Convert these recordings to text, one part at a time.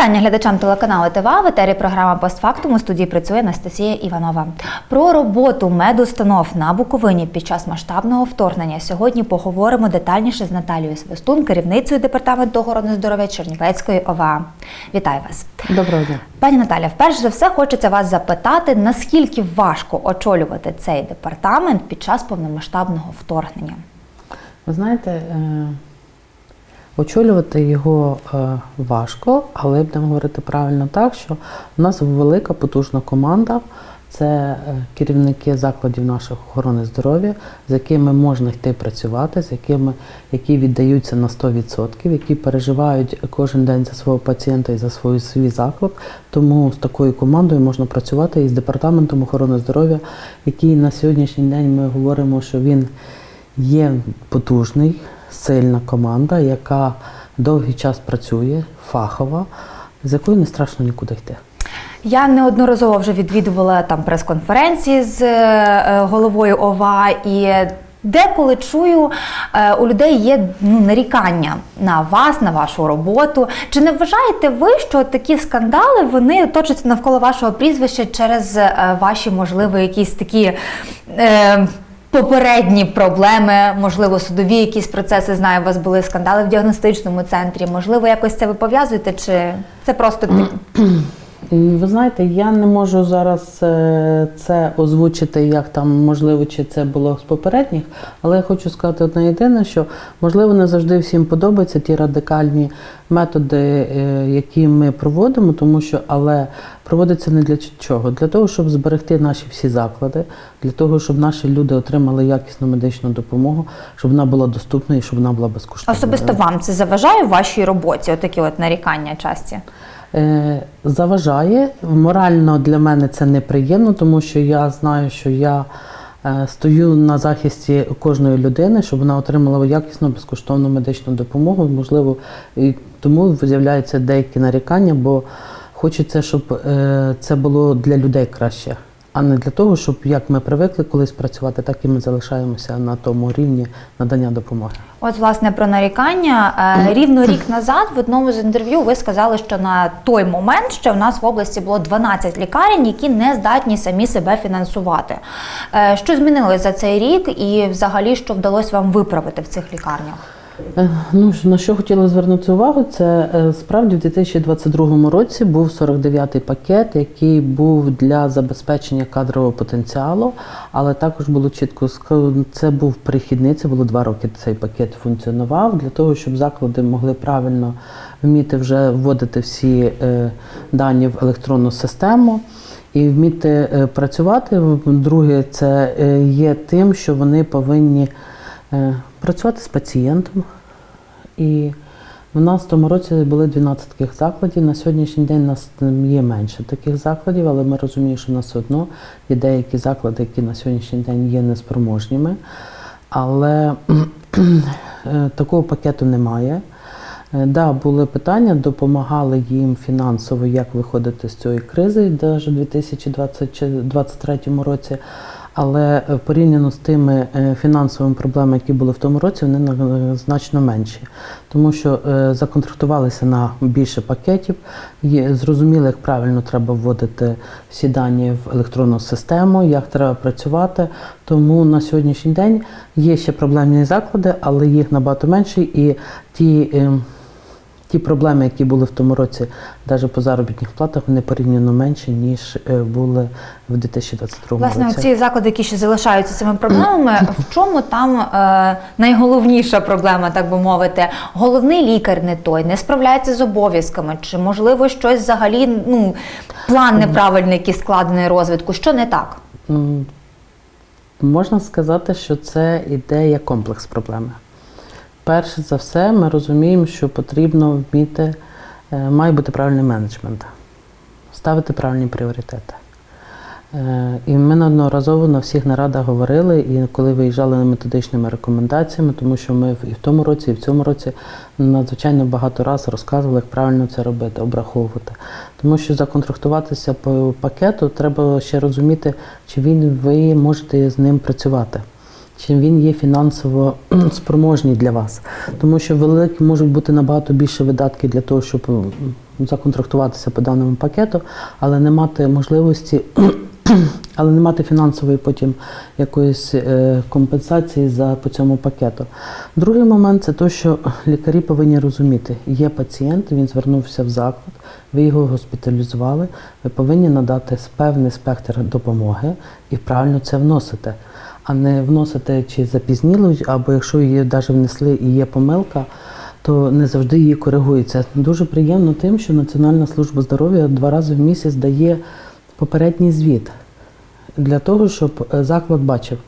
Вітання глядачам телеканалу ТВА. В етері програма «Постфактум» у студії працює Анастасія Іванова. Про роботу медустанов на Буковині під час масштабного вторгнення сьогодні поговоримо детальніше з Наталією Свистун, керівницею департаменту охорони здоров'я Чернівецької ОВА. Вітаю вас. Доброго дня. Пані Наталя, вперше за все хочеться вас запитати, наскільки важко очолювати цей департамент під час повномасштабного вторгнення? Ви знаєте, е, очолювати його е, важко, але будемо говорити правильно так, що в нас велика потужна команда. Це е, керівники закладів наших охорони здоров'я, з якими можна йти працювати, з якими які віддаються на 100%, які переживають кожен день за свого пацієнта і за свій, свій заклад. Тому з такою командою можна працювати і з департаментом охорони здоров'я, який на сьогоднішній день ми говоримо, що він є потужний, сильна команда, яка довгий час працює, фахова, з якою не страшно нікуди йти. Я неодноразово вже відвідувала там прес-конференції з е, головою ОВА і. Деколи чую, е, у людей є ну, нарікання на вас, на вашу роботу. Чи не вважаєте ви, що такі скандали вони точаться навколо вашого прізвища через е, ваші, можливо, якісь такі е, попередні проблеми, можливо, судові якісь процеси? Знаю, у вас були скандали в діагностичному центрі. Можливо, якось це ви пов'язуєте, чи це просто Ви знаєте, я не можу зараз е, це озвучити, як там можливо, чи це було з попередніх, але я хочу сказати одне єдине, що можливо не завжди всім подобаються ті радикальні методи, е, які ми проводимо, тому що але проводиться не для чого? Для того, щоб зберегти наші всі заклади, для того, щоб наші люди отримали якісну медичну допомогу, щоб вона була доступна і щоб вона була безкоштовною. Особисто вам це заважає в вашій роботі? Отакі от нарікання часті? Е, Заважає. Морально для мене це неприємно, тому що я знаю, що я е, стою на захисті кожної людини, щоб вона отримала якісну безкоштовну медичну допомогу. Можливо, і тому з'являються деякі нарікання, бо хочеться, щоб е, це було для людей краще. А не для того, щоб як ми привикли колись працювати, так і ми залишаємося на тому рівні надання допомоги. От, власне, про нарікання. Е, Рівно рік назад в одному з інтерв'ю ви сказали, що на той момент ще в нас в області було 12 лікарень, які не здатні самі себе фінансувати. Е, Що змінилось за цей рік, і взагалі що вдалося вам виправити в цих лікарнях? Е, Ну, на що хотіла звернути увагу, це е, справді в 2022 році був 49-й пакет, який був для забезпечення кадрового потенціалу, але також було чітко це був перехідний, це було два роки цей пакет функціонував для того, щоб заклади могли правильно вміти вже вводити всі е, дані в електронну систему. І вміти працювати. Друге, це є тим, що вони повинні працювати з пацієнтом. І в нас в тому році були 12 таких закладів. На сьогоднішній день у нас є менше таких закладів, але ми розуміємо, що в нас одно є деякі заклади, які на сьогоднішній день є неспроможніми. Але е, такого пакету немає. Е, Да, були питання, допомагали їм фінансово, як виходити з цієї кризи, навіть у 2023 році. Але е, порівняно з тими е, фінансовими проблемами, які були в тому році, вони на- значно менші, тому що е, законтрактувалися на більше пакетів, є зрозуміли, як правильно треба вводити всі дані в електронну систему, як треба працювати. Тому на сьогоднішній день є ще проблемні заклади, але їх набагато менше, і ті. Ті проблеми, які були в тому році, навіть по заробітних платах, вони порівняно менші, ніж е, були в 2022 Власне, році. ці заклади, які ще залишаються цими проблемами, в чому там е, найголовніша проблема, так би мовити? Головний лікар не той, не справляється з обов'язками, чи можливо щось взагалі, ну план неправильний, який складений розвитку, що не так? Можна сказати, що це ідея комплекс проблеми. Перше за все, ми розуміємо, що потрібно вміти, е, має бути правильний менеджмент, ставити правильні пріоритети. Е, І ми неодноразово на всіх нарадах говорили, і коли виїжджали методичними рекомендаціями, тому що ми і в тому році, і в цьому році надзвичайно багато разів розказували, як правильно це робити, обраховувати. Тому що законтрактуватися по пакету треба ще розуміти, чи він ви можете з ним працювати. Чим він є фінансово спроможний для вас. Тому що великі можуть бути набагато більше видатки для того, щоб законтрактуватися по даному пакету, але не мати можливості, але не мати фінансової потім якоїсь е, компенсації за по цьому пакету. Другий момент це те, що лікарі повинні розуміти, є пацієнт, він звернувся в заклад, ви його госпіталізували, ви повинні надати певний спектр допомоги і правильно це вносите, а не вносити чи запізніло, або якщо її навіть внесли і є помилка, то не завжди її коригується. Дуже приємно тим, що Національна служба здоров'я два рази в місяць дає попередній звіт для того, щоб е, заклад бачив,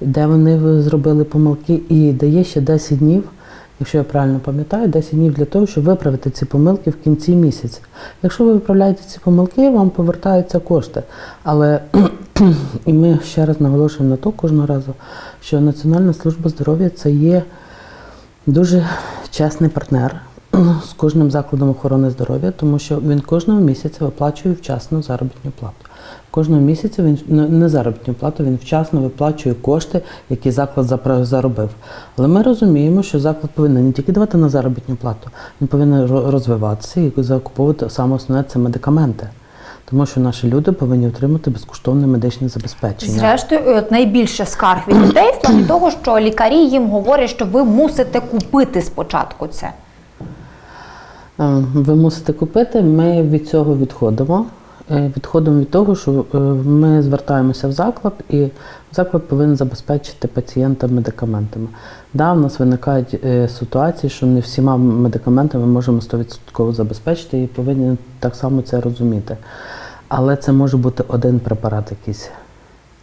де вони зробили помилки, і дає ще 10 днів, якщо я правильно пам'ятаю, 10 днів для того, щоб виправити ці помилки в кінці місяця. Якщо ви виправляєте ці помилки, вам повертаються кошти. Але і ми ще раз наголошуємо на то кожного разу, що Національна служба здоров'я це є дуже чесний партнер з кожним закладом охорони здоров'я, тому що він кожного місяця виплачує вчасно заробітну плату. Кожного місяця він не заробітну плату, він вчасно виплачує кошти, які заклад заробив. Але ми розуміємо, що заклад повинен не тільки давати на заробітну плату, він повинен розвиватися і закуповувати саме основне це медикаменти. Тому що наші люди повинні отримати безкоштовне медичне забезпечення. Зрештою, от найбільше скарг від людей в плані того, що лікарі їм говорять, що ви мусите купити спочатку це. Е, Ви мусите купити. Ми від цього відходимо. Е, Відходимо від того, що е, ми звертаємося в заклад, і заклад повинен забезпечити пацієнта медикаментами. Да, в нас виникають е, ситуації, що не всіма медикаментами ми можемо 100% забезпечити і повинні так само це розуміти. Але це може бути один препарат якийсь.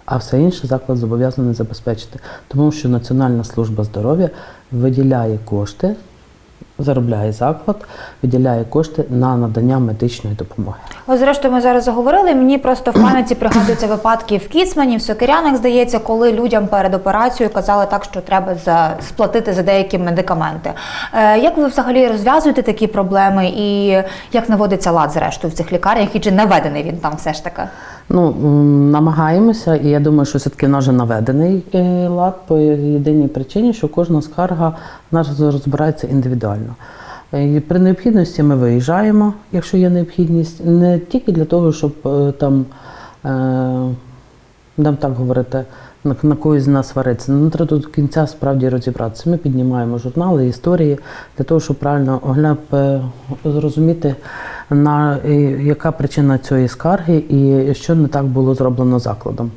А все інше заклад зобов'язаний забезпечити, тому що Національна служба здоров'я виділяє кошти, заробляє заклад, виділяє кошти на надання медичної допомоги. Ось, зрештою, ми зараз заговорили. Мені просто в пам'яті пригадуються випадки в Кіцмані, в Сокирянах, здається, коли людям перед операцією казали так, що треба за сплатити за деякі медикаменти. Е, як ви взагалі розв'язуєте такі проблеми і як наводиться лад зрештою в цих лікарнях, і чи наведений він там все ж таки? Ну, намагаємося, і я думаю, що все-таки в вже наведений е, лад по єдиній причині, що кожна скарга в нас розбирається індивідуально. Е, і При необхідності ми виїжджаємо, якщо є необхідність, не тільки для того, щоб е, там, будемо так говорити, на, на когось з нас сваритися. Ну, треба до кінця справді розібратися. Ми піднімаємо журнали, історії для того, щоб правильно огляд, е, зрозуміти, на яка причина цієї скарги і що не так було зроблено закладом.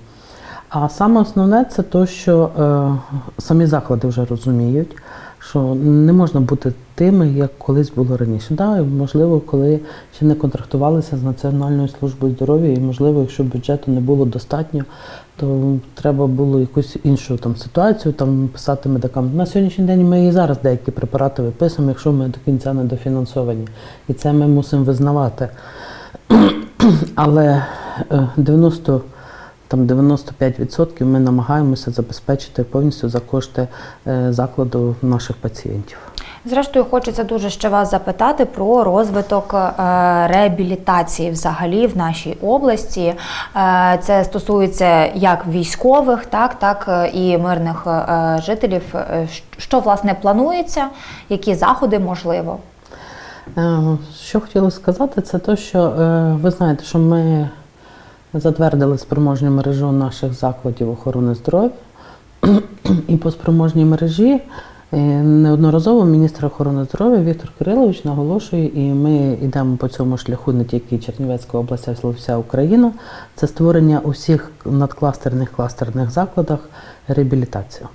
А саме основне це те, що е, самі заклади вже розуміють, що не можна бути тими, як колись було раніше. Да, можливо, коли ще не контрактувалися з Національною службою здоров'я, і можливо, якщо бюджету не було достатньо, то треба було якусь іншу там ситуацію там писати медикам. На сьогоднішній день ми і зараз деякі препарати виписуємо, якщо ми до кінця не дофінансовані. І це ми мусимо визнавати. Але е, 90 там 95% ми намагаємося забезпечити повністю за кошти е, закладу наших пацієнтів. Зрештою, хочеться дуже ще вас запитати про розвиток е, реабілітації взагалі в нашій області. Е, Це стосується як військових, так, так і мирних жителів. Що власне планується, які заходи можливо? Що хотіла сказати, це те, що ви знаєте, що ми затвердили спроможню мережу наших закладів охорони здоров'я. І по спроможній мережі е, неодноразово міністр охорони здоров'я Віктор Кирилович наголошує, і ми йдемо по цьому шляху не тільки Чернівецька область, а вся Україна. Це створення усіх надкластерних кластерних закладах реабілітації.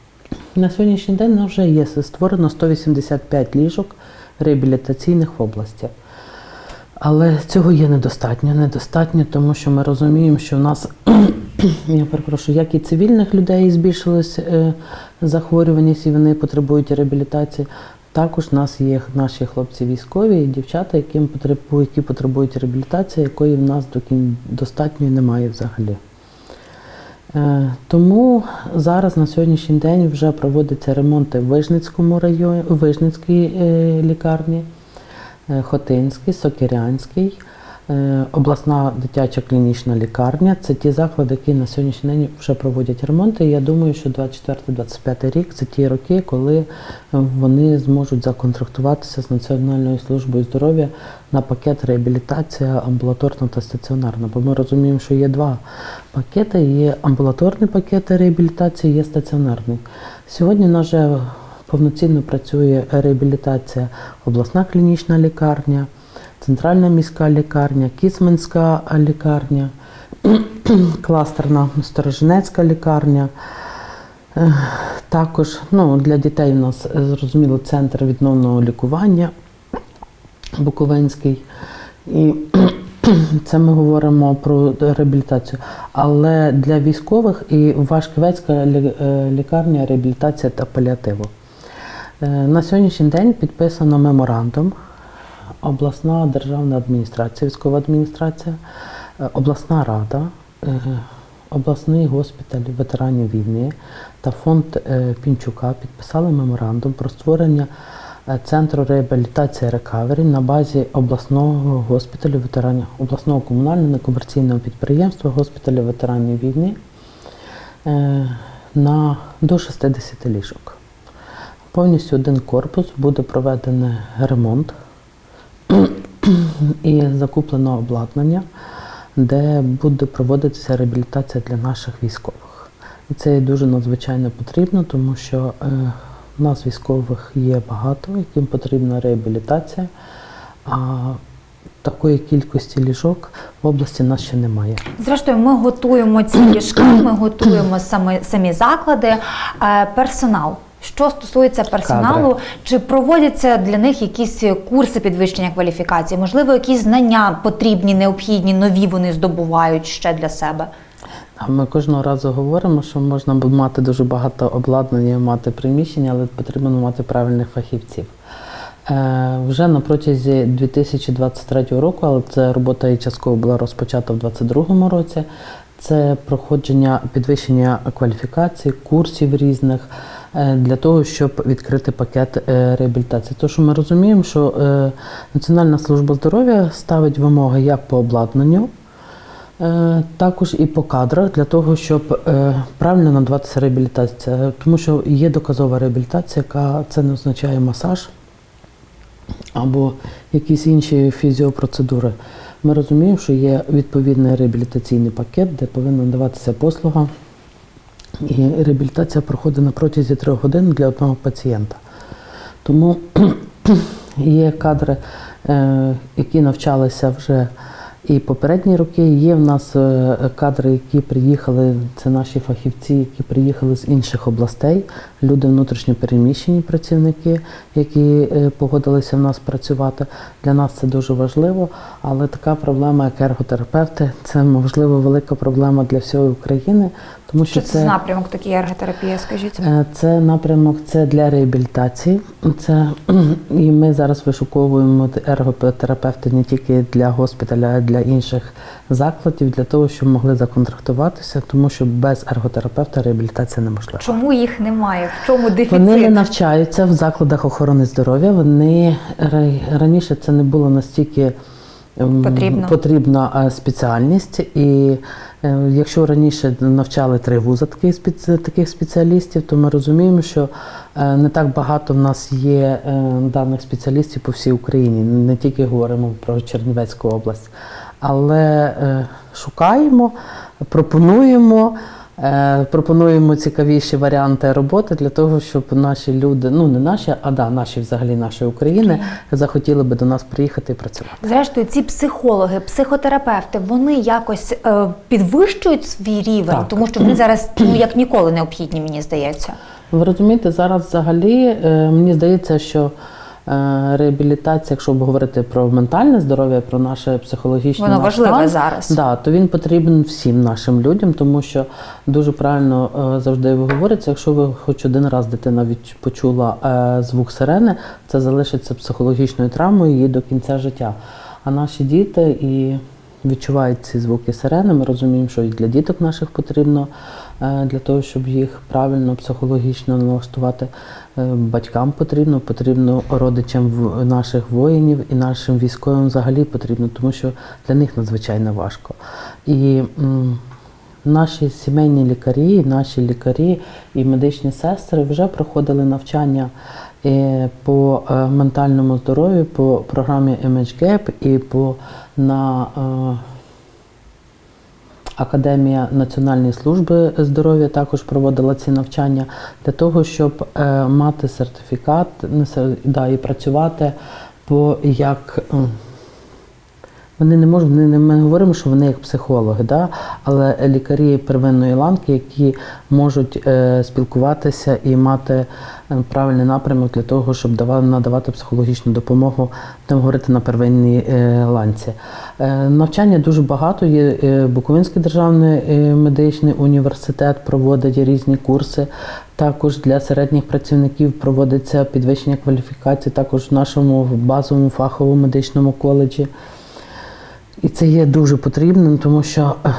На сьогоднішній день вже є створено 185 ліжок реабілітаційних в області. Але цього є недостатньо. Недостатньо, тому що ми розуміємо, що в нас, я перепрошую, як і цивільних людей збільшилась е, захворюваність і вони потребують реабілітації. Також в нас є наші хлопці військові і дівчата, яким потребують, які потребують реабілітації, якої в нас достатньо немає взагалі. Е, Тому зараз на сьогоднішній день вже проводяться ремонти в Вижницькому районі, в Вижницькій е, лікарні, е, Хотинській, Сокирянській. Е, Обласна дитяча клінічна лікарня це ті заклади, які на сьогоднішній день вже проводять ремонти. Я думаю, що 24-25 рік це ті роки, коли вони зможуть законтрактуватися з Національною службою здоров'я на пакет реабілітація амбулаторна та стаціонарна. Бо ми розуміємо, що є два пакети: є амбулаторний пакет реабілітації, є стаціонарний. Сьогодні на повноцінно працює реабілітація обласна клінічна лікарня. Центральна міська лікарня, Кісменська лікарня, кластерна Сторожинецька лікарня. Також ну, для дітей у нас е, зрозуміло центр відновного лікування Буковинський. І це ми говоримо про реабілітацію. Але для військових і Вашківецька е, лікарня реабілітація та паліативу. Е, На сьогоднішній день підписано меморандум. Обласна державна адміністрація, військова адміністрація, е, обласна рада, е, обласний госпіталь ветеранів війни та фонд Пінчука підписали меморандум про створення центру реабілітації рекавері на базі обласного госпіталю ветеранів, обласного комунального некомерційного підприємства госпіталю ветеранів війни на до 60 ліжок. Повністю один корпус буде проведений ремонт і закуплено обладнання, де буде проводитися реабілітація для наших військових. І це дуже надзвичайно потрібно, тому що е, у нас військових є багато, яким потрібна реабілітація, а такої кількості ліжок в області нас ще немає. Зрештою, ми готуємо ці ліжка, ми готуємо саме самі заклади, Е, персонал. Що стосується персоналу, Кадри. чи проводяться для них якісь курси підвищення кваліфікації? Можливо, якісь знання потрібні, необхідні, нові вони здобувають ще для себе? Ми кожного разу говоримо, що можна мати дуже багато обладнання, мати приміщення, але потрібно мати правильних фахівців. Е, вже на протязі 2023 року, але це робота і частково була розпочата в 2022 році. Це проходження підвищення кваліфікації, курсів різних для того, щоб відкрити пакет е, реабілітації. Тому що ми розуміємо, що е, Національна служба здоров'я ставить вимоги як по обладнанню, Е, Також і по кадрах для того, щоб е, правильно надаватися реабілітація, тому що є доказова реабілітація, яка це не означає масаж або якісь інші фізіопроцедури. Ми розуміємо, що є відповідний реабілітаційний пакет, де повинна надаватися послуга, і реабілітація проходить на протязі трьох годин для одного пацієнта. Тому є кадри, е, які навчалися вже і попередні роки. Є в нас е, кадри, які приїхали, це наші фахівці, які приїхали з інших областей, люди внутрішньо переміщені працівники, які е, погодилися в нас працювати. Для нас це дуже важливо, але така проблема, як ерготерапевти, це можливо велика проблема для всієї України, тому що Що це за напрямок такий ерготерапія? Скажіть? Е, Це напрямок це для реабілітації. Це і ми зараз вишуковуємо ерготерапевти не тільки для госпіталя, а й для інших закладів, для того, щоб могли законтрактуватися, тому що без ерготерапевта реабілітація неможлива. Чому їх немає? В чому дефіцит? Вони не навчаються в закладах охорони здоров'я. Вони раніше це не було настільки Потрібно. потрібна е, спеціальність. І е, якщо раніше навчали три вуза таких, таких спеціалістів, то ми розуміємо, що е, не так багато в нас є даних спеціалістів по всій Україні. Не тільки говоримо про Чернівецьку область, але шукаємо, пропонуємо. Е, Пропонуємо цікавіші варіанти роботи для того, щоб наші люди, ну не наші, а да, наші взагалі наші України, захотіли би до нас приїхати і працювати. Зрештою, ці психологи, психотерапевти, вони якось е, підвищують свій рівень, Так. тому що вони зараз ну як ніколи необхідні, мені здається. Ви розумієте, зараз взагалі е, мені здається, що реабілітація, якщо говорити про ментальне здоров'я, про наше психологічне Воно важливе стан, зараз. Да, то він потрібен всім нашим людям, тому що дуже правильно е, завжди говориться, якщо ви хоч один раз дитина почула е, звук сирени, це залишиться психологічною травмою її до кінця життя. А наші діти і відчувають ці звуки сирени. Ми розуміємо, що і для діток наших потрібно е, для того, щоб їх правильно психологічно налаштувати. Е, Батькам потрібно, потрібно родичам наших воїнів і нашим військовим взагалі потрібно, тому що для них надзвичайно важко. І Наші сімейні лікарі, наші лікарі і медичні сестри вже проходили навчання е, по е, ментальному здоров'ю, по програмі MHGAP і по на Академія Національної служби здоров'я також проводила ці навчання для того, щоб е, мати сертифікат да, і працювати по як. Вони не можуть, вони не ми говоримо, що вони як психологи, да? але лікарі первинної ланки, які можуть е, спілкуватися і мати е, правильний напрямок для того, щоб дава, надавати психологічну допомогу, будемо говорити на первинній е, ланці. Е, навчання дуже багато. Є е, Буковинський державний е, медичний університет проводить різні курси. Також для середніх працівників проводиться підвищення кваліфікації, також в нашому базовому фаховому медичному коледжі. І це є дуже потрібним, тому що е,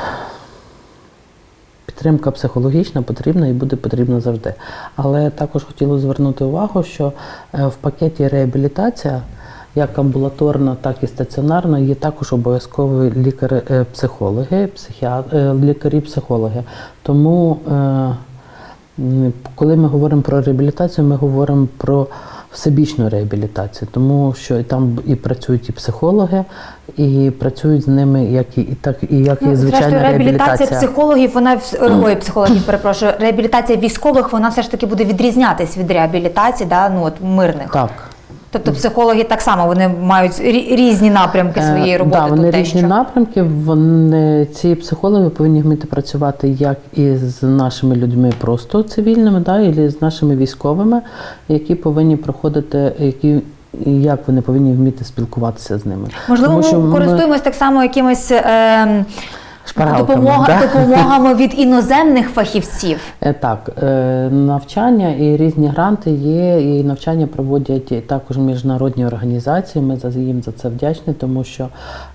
підтримка психологічна потрібна і буде потрібна завжди. Але також хотілося звернути увагу, що е, в пакеті реабілітація, як амбулаторна, так і стаціонарна, є також обов'язкові лікарі-психологи, лікарі-психологи. Тому, е, коли ми говоримо про реабілітацію, ми говоримо про всебічну реабілітацію, тому що і там і працюють і психологи, і працюють з ними як і, і так, і як і Ну, звичайна Зрештою, реабілітація реабілітація. психологів, вона ой, психологів, перепрошую, реабілітація військових, вона все ж таки буде відрізнятись від реабілітації, да, ну от мирних. Так. Тобто психологи так само вони мають різні напрямки своєї Е, роботи. Да, вони різні що. напрямки. Вони ці психологи повинні вміти працювати як і з нашими людьми просто цивільними, да, і з нашими військовими, які повинні проходити, які і як вони повинні вміти спілкуватися з ними. Можливо, Тому ми ми- так само якимось ем, Шпаргалками, допомога, да? допомогами від іноземних фахівців. Е, Так, е, навчання і різні гранти є, і навчання проводять також міжнародні організації. Ми їм за це вдячні, тому що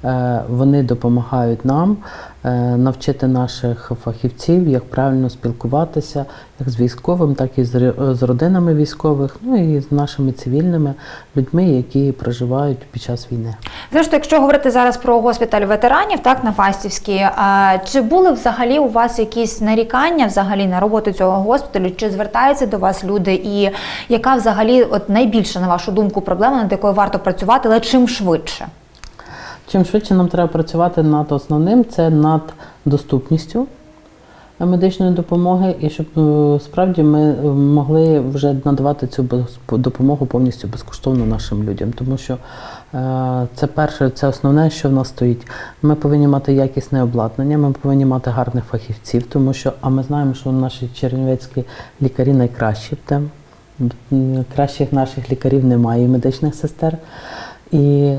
е, вони допомагають нам навчити наших фахівців, як правильно спілкуватися, як з військовим, так і з родинами військових, ну і з нашими цивільними людьми, які проживають під час війни. Зрештою, якщо говорити зараз про госпіталь ветеранів, так на Фастівській, а, чи були взагалі у вас якісь нарікання взагалі на роботу цього госпіталю? Чи звертаються до вас люди? І яка взагалі от найбільша, на вашу думку, проблема, над якою варто працювати, але чим швидше? Чим швидше нам треба працювати над основним, це над доступністю медичної допомоги, і щоб е, справді ми е, могли вже надавати цю допомогу повністю безкоштовно нашим людям. Тому що е, це перше, це основне, що в нас стоїть. Ми повинні мати якісне обладнання, ми повинні мати гарних фахівців, тому що, а ми знаємо, що наші чернівецькі лікарі найкращі в тем. М, Кращих наших лікарів немає, і медичних сестер. І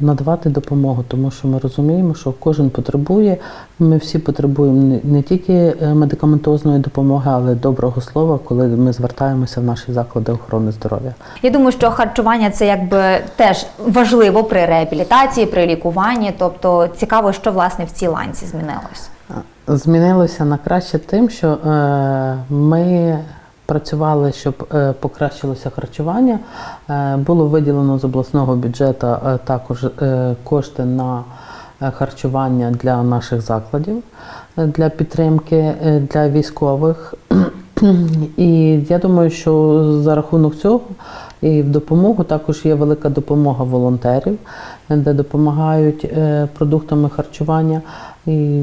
надавати допомогу, тому що ми розуміємо, що кожен потребує. Ми всі потребуємо не- тільки е, медикаментозної допомоги, але й доброго слова, коли ми звертаємося в наші заклади охорони здоров'я. Я думаю, що харчування це якби теж важливо при реабілітації, при лікуванні. Тобто цікаво, що власне в цій ланці змінилось. Змінилося на краще тим, що е, ми працювали, щоб е, покращилося харчування. Е, було виділено з обласного бюджету е, також кошти на харчування для наших закладів, для підтримки для військових. І я думаю, що за рахунок цього і в допомогу також є велика допомога волонтерів, де допомагають продуктами харчування. І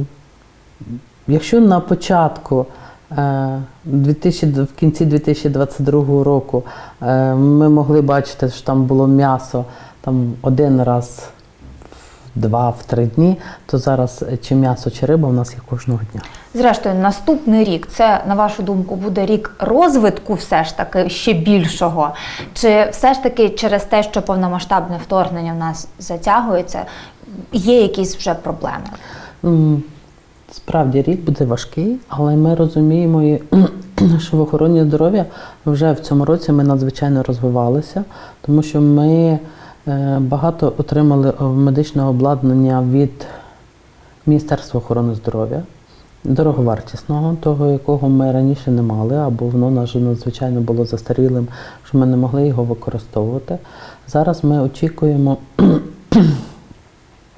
Якщо на початку 2000, в кінці 2022 року е, ми могли бачити, що там було м'ясо там один раз в два, в три дні, то зараз е, чи м'ясо, чи риба у нас є кожного дня. Зрештою, наступний рік це, на вашу думку, буде рік розвитку, все ж таки ще більшого. Чи все ж таки через те, що повномасштабне вторгнення в нас затягується, є якісь вже проблеми? Справді рік буде важкий, але ми розуміємо, що в охороні здоров'я вже в цьому році ми надзвичайно розвивалися, тому що ми е, багато отримали медичного обладнання від Міністерства охорони здоров'я, дороговартісного, того, якого ми раніше не мали, або воно надзвичайно було застарілим, що ми не могли його використовувати. Зараз ми очікуємо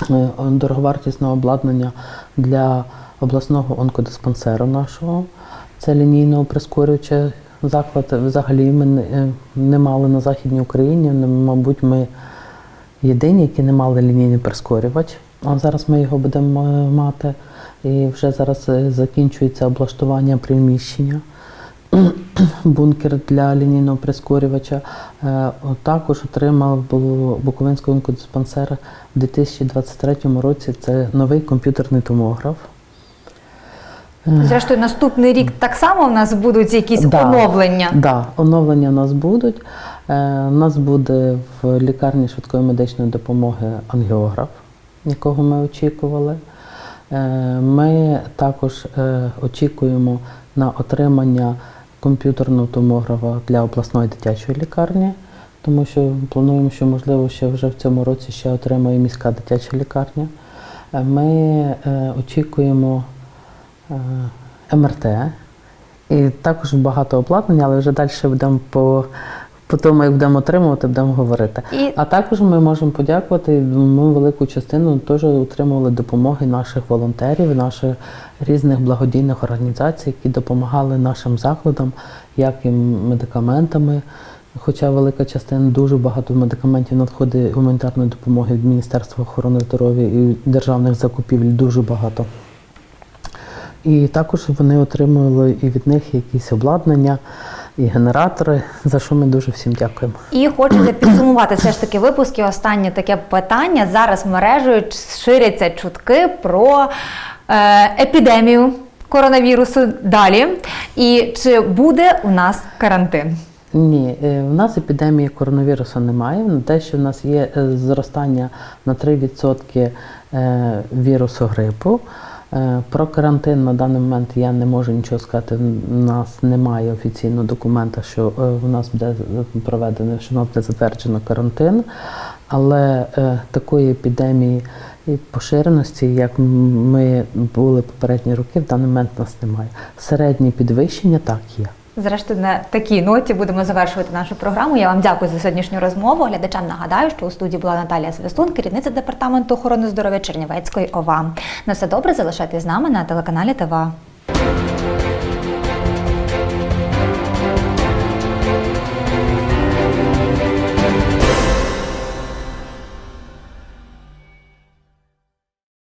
е, дороговартісного обладнання для обласного онкодиспансеру нашого. Це лінійного прискорююче заклад. Взагалі ми не, е, мали на Західній Україні. Мабуть, ми єдині, які не мали лінійний прискорювач. А зараз ми його будемо е, мати. І вже зараз е, закінчується облаштування приміщення. Бункер для лінійного прискорювача. Також отримав Буковинський онкодиспансер у 2023 році. Це новий комп'ютерний томограф. Зрештою, наступний рік так само в нас будуть якісь Да. оновлення. Да, оновлення у нас будуть. Е, У нас буде в лікарні швидкої медичної допомоги ангіограф, якого ми очікували. Е, Ми також е, очікуємо на отримання комп'ютерного томографа для обласної дитячої лікарні, тому що плануємо, що можливо ще вже в цьому році ще отримає міська дитяча лікарня. Ми очікуємо МРТ. І також багато обладнання, але вже далі будемо по, по тому, як будемо отримувати, будемо говорити. І- А також ми можемо подякувати. Ми велику частину теж отримували допомоги наших волонтерів, наших різних благодійних організацій, які допомагали нашим закладам, як і медикаментами. Хоча велика частина дуже багато медикаментів надходить гуманітарної допомоги від Міністерства охорони здоров'я і державних закупівель дуже багато. І також вони отримували і від них якісь обладнання, і генератори, за що ми дуже всім дякуємо. І хочеться підсумувати все ж таки випуск. І останнє таке питання. Зараз мережею ширяться чутки про е, епідемію коронавірусу далі. І чи буде у нас карантин? Ні, е, в нас епідемії коронавірусу немає. Те, що в нас є е, зростання на 3% е, вірусу грипу. Е, Про карантин на даний момент я не можу нічого сказати. У нас немає офіційного документа, що е, у нас буде проведено, що буде затверджено карантин. Але е, такої епідемії і поширеності, як ми були попередні роки, в даний момент у нас немає. Середнє підвищення так є. Зрештою, на такій ноті будемо завершувати нашу програму. Я вам дякую за сьогоднішню розмову. Глядачам нагадаю, що у студії була Наталія Свистун, керівниця департаменту охорони здоров'я Чернівецької ОВА. На все добре, залишайтесь з нами на телеканалі ТВА.